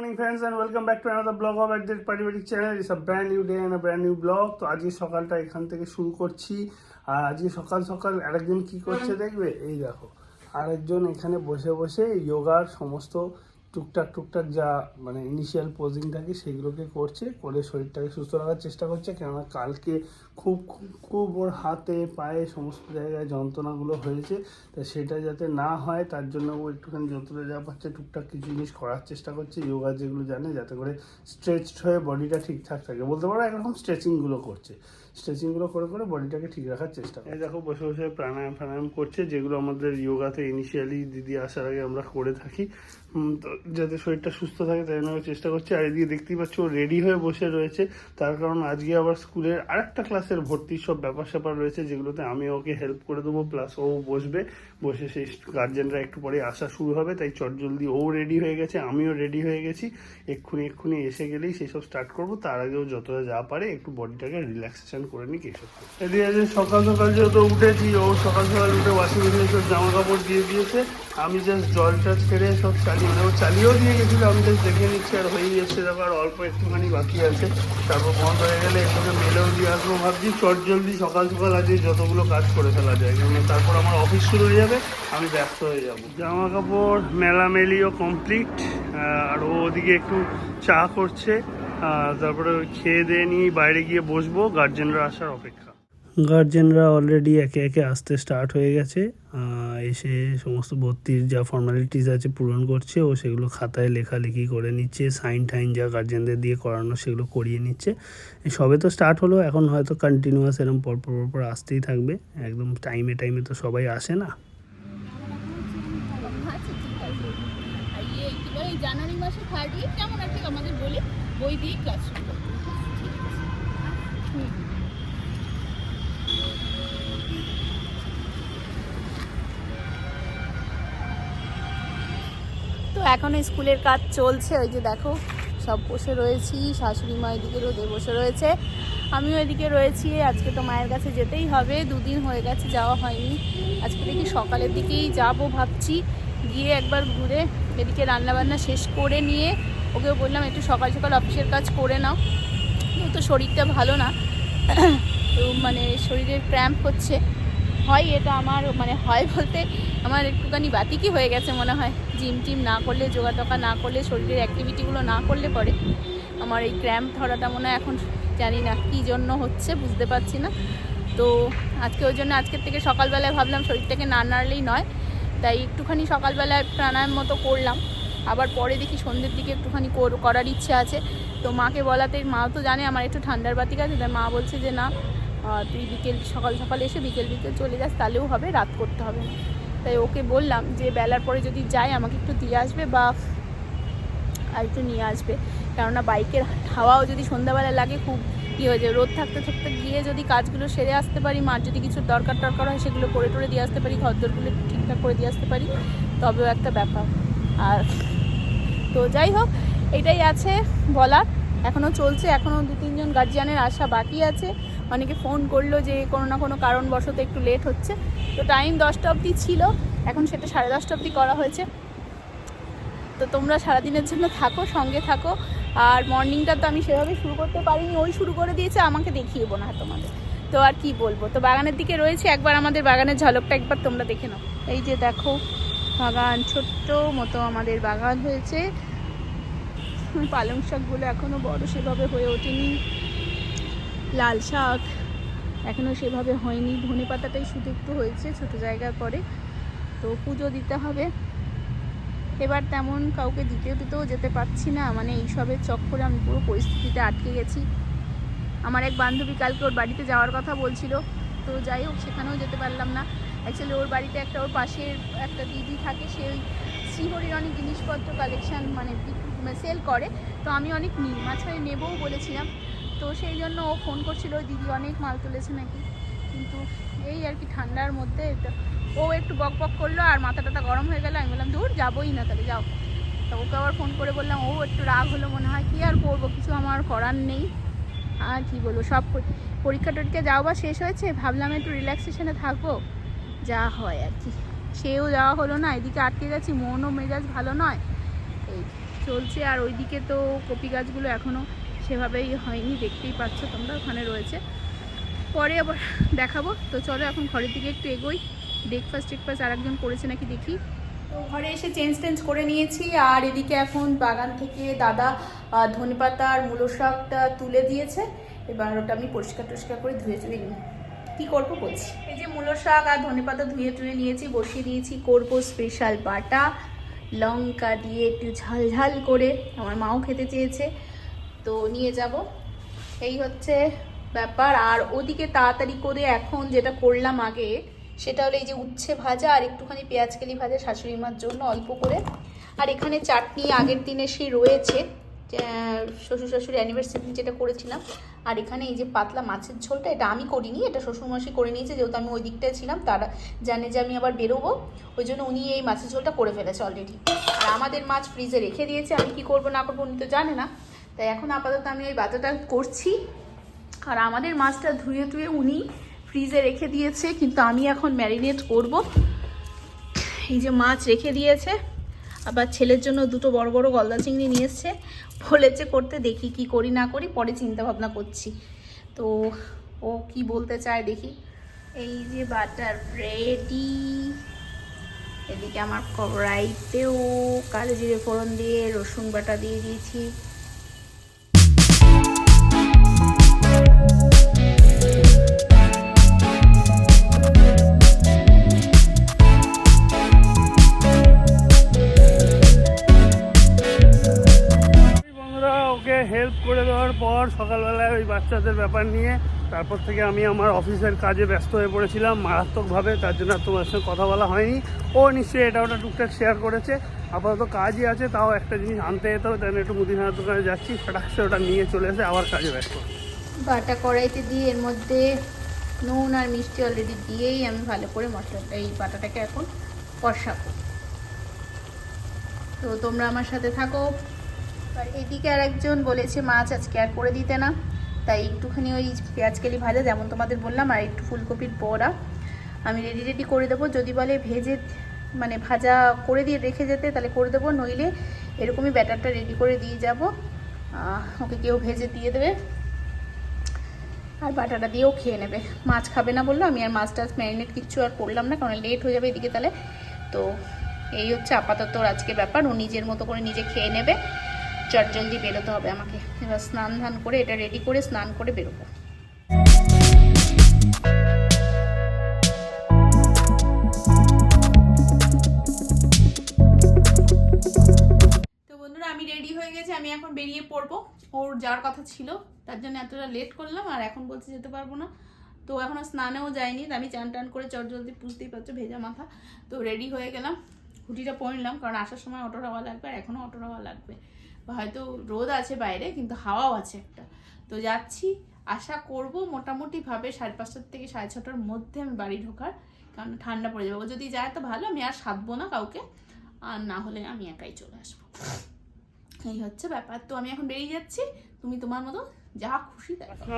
morning friends and welcome back to another blog of the পারিবারিক channel is a brand new day and a brand new blog তো আজকে সকালটা এখান থেকে শুরু করছি। আর আজকে সকাল সকাল আরেকজন কি করছে দেখবে? এই দেখো। আরেকজন এখানে বসে বসে যোগার সমস্ত টুকটাক টুকটাক যা মানে ইনিশিয়াল পোজিং থাকে সেগুলোকে করছে, করে শরীরটাকে সুস্থ রাখার চেষ্টা করছে। কেননা কালকে খুব খুব ওর হাতে, পায়ে সমস্ত জায়গায় যন্ত্রণাগুলো হয়েছে। তা সেটা যাতে না হয়, তার জন্য ও একটুখানি যন্ত্রণা যা পাচ্ছে, টুকটাক কিছু জিনিস করার চেষ্টা করছে। যোগা যেগুলো জানে, যাতে করে স্ট্রেচড হয়ে বডিটা ঠিকঠাক থাকে। বলতে পারো একরকম স্ট্রেচিংগুলো করছে। স্ট্রেচিংগুলো করে করে বডিটাকে ঠিক রাখার চেষ্টা করে দেখো, বসে বসে প্রাণায়াম প্রাণায়াম করছে, যেগুলো আমাদের যোগাতে ইনিশিয়ালি দিদি আসার আগে আমরা করে থাকি। তো যাতে শরীরটা সুস্থ থাকে, তাই জন্য চেষ্টা করছি। আর এদিকে দেখতেই পাচ্ছ রেডি হয়ে বসে রয়েছে। তার কারণ আজকে আবার স্কুলের আরেকটা ক্লাসের ভর্তির সব ব্যাপার স্যাপার রয়েছে, যেগুলোতে আমি ওকে হেল্প করে দেবো প্লাস ও বসবে। বসে সেই গার্জেনরা একটু পরে আসা শুরু হবে, তাই চটজলদি ও রেডি হয়ে গেছে, আমিও রেডি হয়ে গেছি। এক্ষুনি এক্ষুনি এসে গেলেই সেসব স্টার্ট করব। তার আগেও যতটা যা পারে একটু বডিটাকে রিল্যাক্সেশন করে নিক যে সকাল সকাল যেহেতু উঠেছি, ও সকাল সকাল উঠে ওয়াশিং মেশিনে সব জামা কাপড় দিয়ে দিয়েছে। আমি জাস্ট জলটা ছেড়ে সব চালিয়ে মানে ও চালিয়েও দিয়ে গেছিল, আমি জাস্ট দেখে নিচ্ছি, আর হয়েই এসছে। দেখো, আর অল্প একটুখানি বাকি আছে। তারপর বন্ধ হয়ে গেলে এগুলোকে মেলেও দিয়ে আসব ভাবছি। চট জলদি সকাল সকাল আজকে যতগুলো কাজ করে ফেলা যায়। কারণ তারপর আমার অফিস শুরু হয়ে যাবে। আমি ব্যস্ত হয়ে যাব। জামা কাপড় মেলামেলিও কমপ্লিট আর ও ওদিকে একটু চা করছে তারপরে খেয়ে দিয়ে নিয়ে বাইরে গিয়ে বসবো গার্জেনরা আসার অপেক্ষা। গার্জেনরা অলরেডি একে একে আসতে স্টার্ট হয়ে গেছে এসে সমস্ত ভর্তির যা ফর্মালিটিস আছে পূরণ করছে ও সেগুলো খাতায় লেখালেখি করে নিচ্ছে সাইন টাইন যা গার্জেনদের দিয়ে করানো সেগুলো করিয়ে নিচ্ছে। সবে তো স্টার্ট হলো এখন হয়তো কন্টিনিউয়াস এরকম পরপর পরপর আসতেই থাকবে একদম টাইমে টাইমে তো সবাই আসে না আচ্ছা ঠিক আছে আর ইয়ে কি বলে এই জানুয়ারি মাসে থার্ড উইক কেমন একটা আমাদের বলি বই দিয়ে ক্লাস শুরু। হুম। তো এখনও স্কুলের কাজ চলছে, ওই যে দেখো, সব বসে রয়েছি, শাশুড়ি মা এদিকে রোদে বসে রয়েছে, আমিও এদিকে রয়েছি, আজকে তো মায়ের কাছে যেতেই হবে, দুদিন হয়ে গেছে, যাওয়া হয়নি, আজকে দেখি সকালের দিকেই যাব ভাবছি, গিয়ে একবার ঘুরে এদিকে রান্নাবান্না শেষ করে নিয়ে ওকে বললাম, একটু সকাল সকাল অফিসের কাজ করে নাও। তো শরীরটা ভালো না, তো মানে শরীরের ক্র্যাম্প হচ্ছে। হয় এটা আমার মানে হয় বলতে আমার একটুখানি বাতিকি হয়ে গেছে মনে হয়। জিম টিম না করলে, যোগা টোকা না করলে, শরীরের অ্যাক্টিভিটিগুলো না করলে পরে। আমার এই ক্র্যাম্প ধরাটা মনে হয় এখন জানি না কী জন্য হচ্ছে, বুঝতে পারছি না। তো আজকে ওই জন্য আজকের থেকে সকালবেলায় ভাবলাম শরীরটাকে না নাড়লেই নয়। তাই একটুখানি সকালবেলায় প্রাণায়াম মতো করলাম। আবার পরে দেখি সন্ধ্যের দিকে একটুখানি কর- করার ইচ্ছে আছে। তো মাকে বলাতে মা তো জানে আমার একটু ঠান্ডার বাতিক আছে, তাই মা বলছে যে, না তুই বিকেল, সকাল সকাল এসে বিকেল বিকেল চলে যাস, তাহলেও হবে, রাত করতে হবে না। তাই ওকে বললাম যে, বেলার পরে যদি যাই, আমাকে একটু দিয়ে আসবে বা আর একটু নিয়ে আসবে। কেননা বাইকের হাওয়াও যদি সন্ধ্যাবেলা লাগে, খুব কী হয়ে যায় রোদ থাকতে থাকতে গিয়ে যদি কাজগুলো সেরে আসতে পারি, মার যদি কিছু দরকার টরকার হয়, সেগুলো করে টরে দিয়ে আসতে পারি ঘর দরগুলো ঠিকঠাক করে দিয়ে আসতে পারি, তবেও একটা ব্যাপার। আর তো যাই হোক, এটাই আছে বলার। এখনও চলছে এখনও দু তিনজন গার্জিয়ানের আশা বাকি আছে। অনেকে ফোন করল যে কোনো না কোনো কারণবশত একটু লেট হচ্ছে। তো টাইম দশটা অবধি ছিল, এখন সেটা সাড়ে দশটা অবধি করা হয়েছে। তো তোমরা সারাদিনের জন্য থাকো, সঙ্গে থাকো। আর মর্নিংটা তো আমি সেভাবে শুরু করতে পারিনি। ওই শুরু করে দিয়েছে, আমাকে দেখিয়ে না তোমাদের। তো আর কি বলব? তো বাগানের দিকে রয়েছে, একবার আমাদের বাগানের ঝলকটা একবার তোমরা দেখে নাও। এই যে দেখো, বাগান, ছোট্ট মতো আমাদের বাগান হয়েছে। পালং শাকগুলো এখনও বড় সেভাবে হয়ে ওঠেনি। লাল শাক এখনও সেভাবে হয়নি। ধনে পাতাটাই শুধু একটু হয়েছে ছোট জায়গার পরে। তো পুজো দিতে হবে। এবার তেমন কাউকে দিতেও দিতেও যেতে পারছি না। মানে এইসবের চক্করে আমি পুরো পরিস্থিতিতে আটকে গেছি। আমার এক বান্ধবী কালকে ওর বাড়িতে যাওয়ার কথা বলছিল। তো যাই হোক, সেখানেও যেতে পারলাম না। অ্যাকচুয়ালি ওর বাড়িতে একটা ওর পাশের একটা দিদি থাকে, সে ওই শ্রীহরির অনেক জিনিসপত্র কালেকশান মানে সেল করে। তো আমি অনেক নিই মাঝখানে নেবও বলেছিলাম। তো সেই জন্য ও ফোন করছিল দিদি অনেক মাল তুলেছে নাকি? কিন্তু এই আর কি ঠান্ডার মধ্যে ও একটু বক বক করল আর মাথা টাথা গরম হয়ে গেল। আমি বললাম, দূর, যাবোই না তাহলে, যাও। তো ওকে আবার ফোন করে বললাম, ও একটু রাগ হলো মনে হয়, কি আর করব? কিছু আমার করার নেই। আর কি বলব, সব পরীক্ষা টরীক্ষা যাও বা শেষ হয়েছে, ভাবলাম একটু রিল্যাক্সেশনে থাকব, যা হয় আর কি। সেও যাওয়া হলো না, এদিকে আটকে গেছি, মনও মেজাজ ভালো নয়। এই চলছে, আর ওইদিকে তো কপি গাছগুলো এখনও সেভাবেই হয়নি, দেখতেই পাচ্ছ তোমরা, ওখানে রয়েছে। পরে আবার দেখাবো। তো চলো, এখন ঘরের দিকে একটু এগোই। ব্রেকফাস্ট টেকফাস্ট আর একজন করেছে নাকি দেখি। তো ঘরে এসে চেঞ্জ টেঞ্জ করে নিয়েছি আর এদিকে এখন বাগান থেকে দাদা ধনেপাতা আর মূলো শাকটা তুলে দিয়েছে। এবার ওটা আমি পরিষ্কার টরিষ্কার করে ধুয়ে চুয়ে নিই। কী করব বলছি? এই যে মূলো শাক আর ধনেপাতা ধুয়ে টুয়ে নিয়েছি বসিয়ে দিয়েছি করব স্পেশাল বাটা লঙ্কা দিয়ে একটু ঝাল ঝাল করে আমার মাও খেতে চেয়েছে। তো নিয়ে যাব। এই হচ্ছে ব্যাপার। আর ওদিকে তাড়াতাড়ি করে এখন যেটা করলাম আগে সেটা হলো এই যে উচ্ছে ভাজা আর একটুখানি পেঁয়াজ কেলি ভাজা শাশুড়ি মার জন্য অল্প করে। আর এখানে চাটনি আগের দিনে সেই রয়েছে শ্বশুর শাশুড়ি অ্যানিভার্সারি যেটা করেছিলাম। আর এখানে এই যে পাতলা মাছের ঝোলটা, এটা আমি করিনি, এটা শ্বশুরমশাই করে নিয়েছে, যেহেতু আমি ওই দিকটায় ছিলাম, তারা জানে যে আমি আবার বেরোবো। ওই জন্য উনি এই মাছের ঝোলটা করে ফেলেছে অলরেডি আর আমাদের মাছ ফ্রিজে রেখে দিয়েছে, আমি কি করব না করব উনি তো জানে না। তাই এখন আপাতত আমি ওই বাজারটা করছি। আর আমাদের মাছটা ধুয়ে ধুয়ে উনি ফ্রিজে রেখে দিয়েছে, কিন্তু আমি এখন ম্যারিনেট করব। এই যে মাছ রেখে দিয়েছে, আবার ছেলের জন্য দুটো বড় বড় গলদা চিংড়ি নিয়ে এসছে। বলেছে করতে, দেখি কি করি না করি, পরে চিন্তা ভাবনা করছি। তো ও কি বলতে চায় দেখি। এই যে বাটার রেডি। এদিকে আমার কড়াইতেও কালো জিরে ফোড়ন দিয়ে, রসুন বাটা দিয়ে দিয়েছি। পর সকালবেলায় ওই বাচ্চাদের ব্যাপার নিয়ে তারপর থেকে আমি আমার অফিসের কাজে ব্যস্ত হয়ে পড়েছিলাম মারাত্মকভাবে, তার জন্য তোমার সঙ্গে কথা বলা হয়নি। ও নিশ্চয়ই এটা ওটা টুকটাক শেয়ার করেছে। আপাতত কাজই আছে, তাও একটা জিনিস আনতে যেতে হবে তাই একটু মুদিখানার দোকানে যাচ্ছি ফটাকসে ওটা নিয়ে চলে এসে আবার কাজে ব্যস্ত। বাটা কড়াইতে দিয়ে এর মধ্যে নুন আর মিষ্টি অলরেডি দিয়েই আমি ভালো করে মশলাটা, এই বাটাটাকে এখন কষাবো। তো তোমরা আমার সাথে থাকো। এদিকে আর একজন বলেছে, মাছ আজকে আর করে দিতে না। তাই একটুখানি ওই পেঁয়াজ কেলি ভাজা যেমন তোমাদের বললাম, আর একটু ফুলকপির বড়া। আমি রেডি রেডি করে দেবো। যদি বলে ভেজে মানে ভাজা করে দিয়ে রেখে যেতে, তাহলে করে দেবো। নইলে এরকমই ব্যাটারটা রেডি করে দিয়ে যাব। ওকে কেউ ভেজে দিয়ে দেবে। আর বাটাটা দিয়েও খেয়ে নেবে। মাছ খাবে না বলল, আমি আর মাছ টাছ ম্যারিনেট কিচ্ছু আর করলাম না, কারণ লেট হয়ে যাবে এদিকে তাহলে। তো এই হচ্ছে আপাতত আজকে ব্যাপার। ও নিজের মতো করে নিজে খেয়ে নেবে। চট জলদি বেরোতে হবে আমাকে। এবার স্নান ধান করে এটা রেডি করে স্নান করে বেরোবো। আমি রেডি হয়ে গেছি, আমি এখন বেরিয়ে পড়ব। ওর যাওয়ার কথা ছিল, তার জন্য এতটা লেট করলাম, আর এখন বলছে যেতে পারব না। তো এখনও স্নানেও যাইনি আমি চান টান করে চট জলদি বুঝতেই পারছ, ভেজা মাথা। তো রেডি হয়ে গেলাম হুটিটা পরে নিলাম কারণ আসার সময় অটোর হাওয়া লাগবে, আর এখনও অটোর হাওয়া লাগবে। হয়তো রোদ আছে বাইরে, কিন্তু হাওয়াও আছে একটা। তো যাচ্ছি, আশা করব মোটামুটিভাবে সাড়ে পাঁচটার থেকে সাড়ে ছটার মধ্যে আমি বাড়ি ঢোকার, কারণ ঠান্ডা পড়ে যাবে। যদি যায় তো ভালো, আমি আর সাধবো না কাউকে, আর না হলে আমি একাই চলে আসব। এই হচ্ছে ব্যাপার। তো আমি এখন বেরিয়ে যাচ্ছি, তুমি তোমার মতো যা খুশি।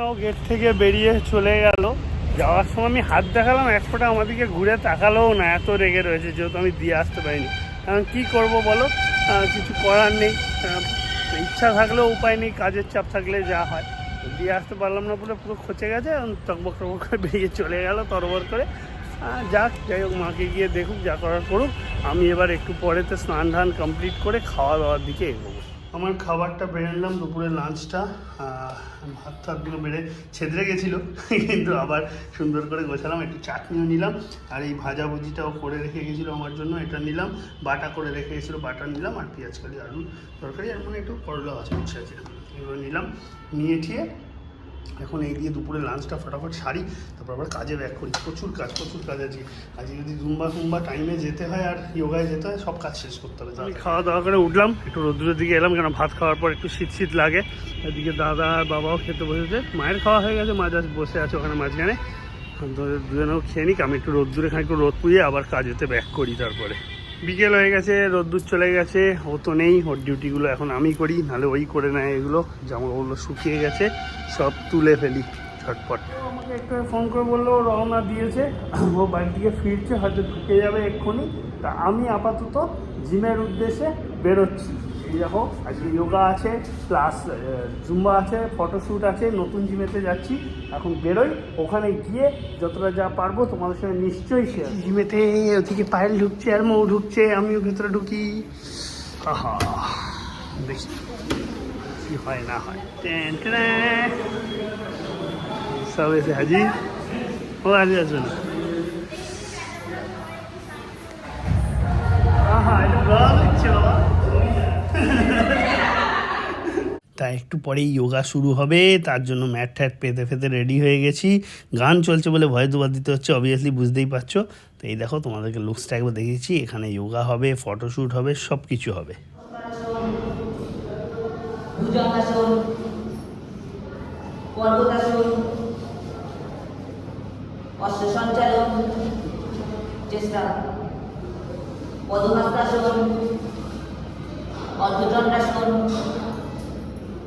ও গেট থেকে বেরিয়ে চলে গেল। যাওয়ার সময় আমি হাত দেখালাম, এক ফোঁটা আমাদেরকে ঘুরে তাকালোও না, এত রেগে রয়েছে, যেহেতু আমি দিয়ে আসতে পারিনি। কারণ কী করব বলো? কিছু করার নেই। ইচ্ছা থাকলেও উপায় নেই, কাজের চাপ থাকলে যা হয়। দিয়ে আসতে পারলাম না বলে পুরো খচে গেছে টকবক টকবক করে বেরিয়ে চলে গেল তরবর করে। যাক, যাই হোক, মাকে গিয়ে দেখুক, যা করার করুক। আমি এবার একটু পরেতে স্নান ধান কমপ্লিট করে খাওয়া দাওয়ার দিকে এগোবো। আমার খাবারটা বেড়ে নিলাম, দুপুরে লাঞ্চটা ভাত টাতগুলো বেড়ে ছেদরে গেছিল, কিন্তু আবার সুন্দর করে গোছালাম, একটু চাটনিও নিলাম, আর এই ভাজা ভুজিটাও করে রেখে গেছিল আমার জন্য, এটা নিলাম, বাটা করে রেখে গেছিল, বাটা নিলাম, আর পেঁয়াজ কালি আলু তরকারি, আর মানে একটু করলা আছে উচ্ছে আছে, এগুলো নিলাম, নিয়ে ঠিয়ে এখন এই দিয়ে দুপুরে লাঞ্চটা ফটাফট সারি, তারপর আবার কাজে ব্যাক করি। প্রচুর কাজ প্রচুর কাজ আছে। আজকে যদি জুম্বা ফুম্বা টাইমে যেতে হয় আর যোগায় যেতে হয়, সব কাজ শেষ করতে হবে। আমি খাওয়া দাওয়া করে উঠলাম, একটু রোদ্দুরের দিকে এলাম কেন ভাত খাওয়ার পর একটু শীত শীত লাগে। এদিকে দাদা আর বাবাও খেতে বসেছে। মায়ের খাওয়া হয়ে গেছে, মা জাস্ট বসে আছে ওখানে মাঝখানে। দুজনেও খেয়ে নিক, আমি একটু রোদ্দুরে খাই, একটু রোদ পুড়িয়ে আবার কাজেতে ব্যাক করি তারপরে। বিকেল হয়ে গেছে, রোদ্দুর চলে গেছে, ও তো নেই, ওর ডিউটিগুলো এখন আমি করি, নাহলে ওই করে নেয় এগুলো। জামাগুলো শুকিয়ে গেছে, সব তুলে ফেলি ছটপট আমাকে একটু ফোন করে বলল রওনা দিয়েছে, ও বাড়ি থেকে ফিরছে, হয়তো ঢুকে যাবে এক্ষুনি। তা আমি আপাতত জিমের উদ্দেশ্যে বেরোচ্ছি। দেখো আজকে যোগা আছে প্লাস জুম্বা আছে ফটোশ্যুট আছে নতুন জিমেতে যাচ্ছি। এখন বেরোই ওখানে গিয়ে যতটা যা পারব তোমাদের সঙ্গে নিশ্চয়ই শেয়ার জিমেতে ওদিকে পায়েল ঢুকছে আর মৌ ঢুকছে আমিও ভেতরে ঢুকি। আহা দেখি কি হয় না হয়। সব এসে হাজির। ও আজ আসবে না? আহা এটা বাবা। তা একটু পরেই যোগা শুরু হবে, তার জন্য ম্যাট ট্যাট পেতে ফেতে রেডি হয়ে গেছি। গান চলছে বলে ভয় দুবার দিতে হচ্ছে অবভিয়াসলি বুঝতেই পারছ। তো এই দেখো তোমাদেরকে লুকসটা একবার দেখিয়েছি, এখানে যোগা হবে ফটোশ্যুট হবে সব কিছু হবে অশ্ব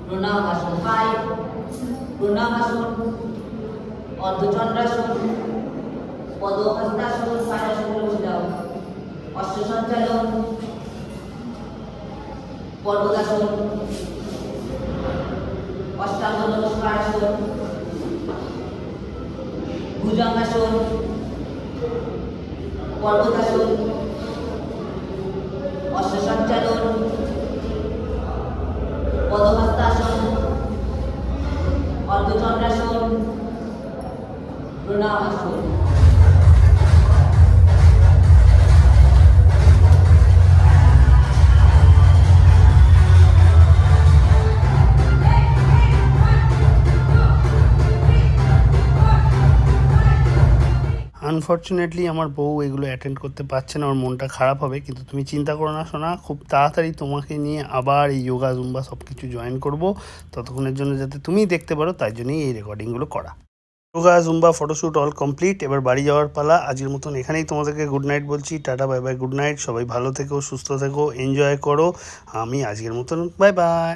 প্রণামাসন ফাইভ প্রণামাসন অর্ধচন্দ্রাসন পদহস্তাসন সারাসন যাও অশ্ব ভুজঙ্গাসন পর্বতাসন অশ্ব পদহস্তাসন অর্ধচন্দ্রাসন আনফর্চুনেটলি আমার বউ এগুলো অ্যাটেন্ড করতে পারছে না আমার মনটা খারাপ হবে, কিন্তু তুমি চিন্তা করো না শোনা খুব তাড়াতাড়ি তোমাকে নিয়ে আবার এই যোগা জুম্বা সব কিছু জয়েন করব, ততক্ষণের জন্য যাতে তুমি দেখতে পারো, তাই জন্যই এই রেকর্ডিংগুলো করা। Yoga Zumba photoshoot all complete এবার বাড়ি যাওয়ার পালা। আজকের মতন এখানেই তোমাদেরকে গুড নাইট বলছি। Tata bye bye good night সবাই ভালো থেকো, সুস্থ থেকো এনজয় করো। আমি আজকের মতন বাই বাই